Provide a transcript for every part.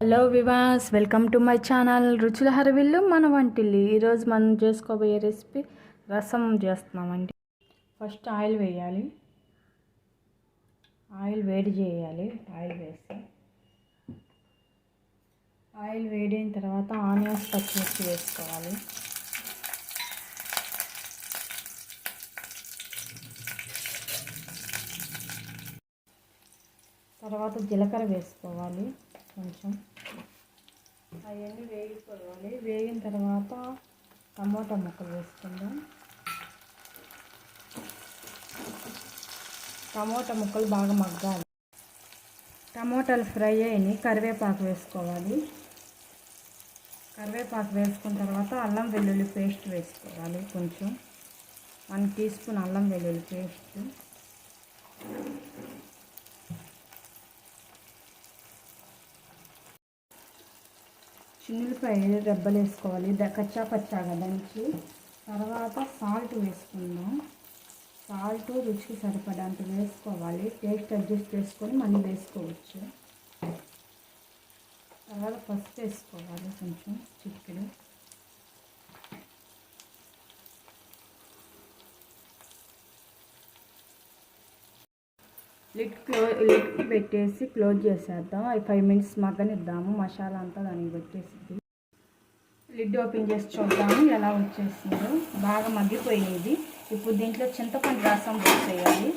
Hello viewers welcome to my channel రుచుల హరవిల్లు మన వంటిల్లు ఈరోజు మనం చేసుకోబోయే రెసిపీ రసం చేస్తున్నామండి. ఫస్ట్ ఆయిల్ వేయాలి. ఆయిల్ వేడి చేయాలి. ఆయిల్ వేసి. ఆయిల్ వేడైన తర్వాత ఆనియన్స్ పచ్చిమిర్చి వేసుకోవాలి. తర్వాత జీలకర్ర వేసుకోవాలి. కొంచెం. అవన్నీ వేగిపోవాలి. వేగిన తర్వాత టమోటా ముక్కలు వేసుకుందాం. టమోటా ముక్కలు బాగా మగ్గాలి. టమోటాలు ఫ్రై అయినాయి. కరివేపాకు వేసుకోవాలి. కరివేపాకు వేసుకున్న తర్వాత అల్లం వెల్లుల్లి పేస్ట్ వేసుకోవాలి కొంచెం. వన్ టీ స్పూన్ అల్లం వెల్లుల్లి పేస్ట్. చిన్నులపాయ రెబ్బలు వేసుకోవాలి కచ్చా పచ్చాగా దంచి తర్వాత సాల్ట్ వేసుకుందాం. సాల్ట్ రుచికి సరిపడంత వేసుకోవాలి. టేస్ట్ అడ్జస్ట్ చేసుకొని మళ్ళీ వేసుకోవచ్చు. తర్వాత పసుపు వేసుకోవాలి కొంచెం చిక్కుడు లిడ్ క్లో లిడ్ పెట్టేసి క్లోజ్ చేసేద్దాం. అవి ఫైవ్ మినిట్స్ మగ్గనిద్దాము మసాలా అంతా దానికి పెట్టేసింది. లిడ్ ఓపెన్ చేసి చూద్దాము. ఎలా వచ్చేసిందో. బాగా మగ్గిపోయేది ఇప్పుడు దీంట్లో చింతపండు రసం పోసేయాలి.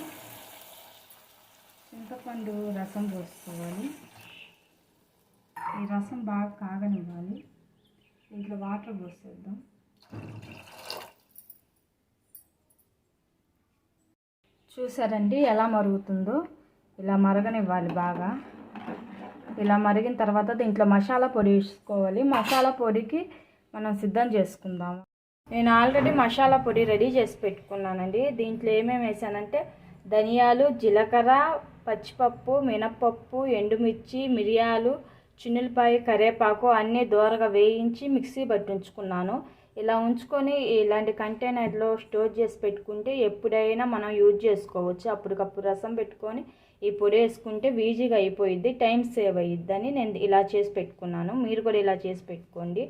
చింతపండు రసం పోసుకోవాలి. ఈ రసం బాగా కాగనివ్వాలి. దీంట్లో వాటర్ పోసేద్దాం. చూసారండి ఎలా మరుగుతుందో. ఇలా మరగనివ్వాలి బాగా. ఇలా మరిగిన తర్వాత దీంట్లో మసాలా పొడి వేసుకోవాలి. మసాలా పొడికి మనం సిద్ధం చేసుకుందాము. నేను ఆల్రెడీ మసాలా పొడి రెడీ చేసి పెట్టుకున్నానండి. దీంట్లో ఏమేమి వేసానంటే ధనియాలు జీలకర్ర పచ్చిపప్పు మినప్పప్పు ఎండుమిర్చి మిరియాలు చిన్నులపాయ కరివేపాకు అన్నీ దూరగా వేయించి మిక్సీ పట్టించుకున్నాను. ఇలా ఉంచుకొని ఇలాంటి కంటైనర్లో స్టోర్ చేసి పెట్టుకుంటే ఎప్పుడైనా మనం యూజ్ చేసుకోవచ్చు. అప్పటికప్పుడు రసం పెట్టుకొని ఈ పొడి వేసుకుంటే ఈజీగా అయిపోయిద్ది టైం సేవ్ అయ్యిద్దని నేను ఇలా చేసి పెట్టుకున్నాను. మీరు కూడా ఇలా చేసి పెట్టుకోండి.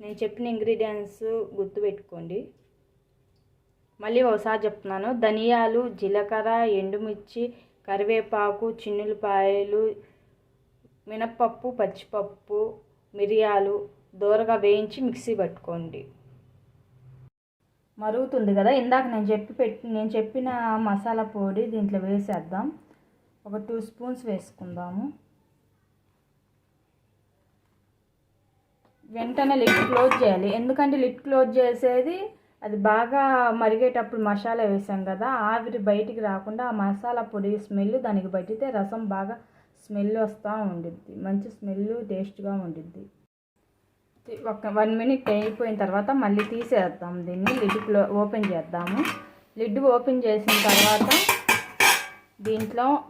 నేను చెప్పిన ఇంగ్రీడియంట్స్ గుర్తుపెట్టుకోండి మళ్ళీ ఒకసారి చెప్తున్నాను. ధనియాలు జీలకర్ర ఎండుమిర్చి కరివేపాకు చిన్నులపాయలు మినప్పప్పు పచ్చిపప్పు మిరియాలు దూరగా వేయించి మిక్సీ పట్టుకోండి. మరుగుతుంది కదా. ఇందాక నేను చెప్పి పెట్టి నేను చెప్పిన మసాలా పొడి దీంట్లో వేసేద్దాం. ఒక టూ స్పూన్స్ వేసుకుందాము. వెంటనే లిడ్ క్లోజ్ చేయాలి. ఎందుకంటే లిడ్ క్లోజ్ చేసేది అది బాగా మరిగేటప్పుడు మసాలా వేసాం కదా. ఆవిరి బయటికి రాకుండా ఆ మసాలా పొడి స్మెల్ దానికి పట్టితే రసం బాగా స్మెల్ వస్తూ ఉండిద్ది. మంచి స్మెల్ టేస్ట్గా ఉండిద్ది. ఒక వన్ మినిట్ అయిపోయిన తర్వాత మళ్ళీ తీసేద్దాం దీన్ని. లిడ్ క్లో ఓపెన్ చేద్దాము. లిడ్ ఓపెన్ చేసిన తర్వాత దీంట్లో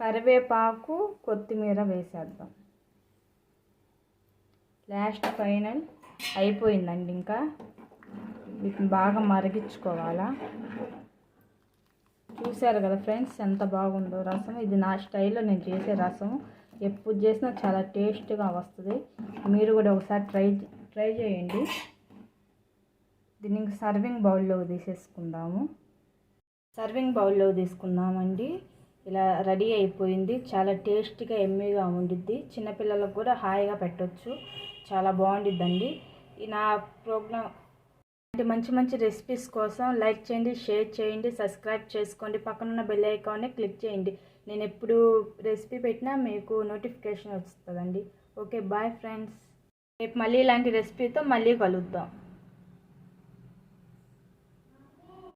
కరివేపాకు కొత్తిమీర వేసేద్దాం. లాస్ట్ ఫైనల్ అయిపోయిందండి ఇంకా. వీటిని బాగా మరిగించుకోవాలా. చూశారు కదా ఫ్రెండ్స్ ఎంత బాగుందో రసం. ఇది నా స్టైల్లో నేను చేసే రసం ఎప్పుడు చేసినా చాలా టేస్ట్గా వస్తుంది. మీరు కూడా ఒకసారి ట్రై ట్రై చేయండి. దీనికి సర్వింగ్ బౌల్లో తీసేసుకుందాము. సర్వింగ్ బౌల్లో తీసుకుందామండి. ఇలా రెడీ అయిపోయింది. చాలా టేస్టీగా ఎమ్మీగా ఉండిద్ది. చిన్నపిల్లలకు కూడా హాయిగా పెట్టొచ్చు. చాలా బాగుండిద్దండి. ఈ నా ప్రోగ్రామ్ ఇలాంటి మంచి మంచి రెసిపీస్ కోసం లైక్ చేయండి షేర్ చేయండి సబ్స్క్రైబ్ చేసుకోండి. పక్కనున్న బెల్ ఐకాన్ని క్లిక్ చేయండి. నేను ఎప్పుడు రెసిపీ పెట్టినా మీకు నోటిఫికేషన్ వస్తుందండి. Okay bye friends. రేపు మళ్ళీ ఇలాంటి రెసిపీతో మళ్ళీ కలుద్దాం.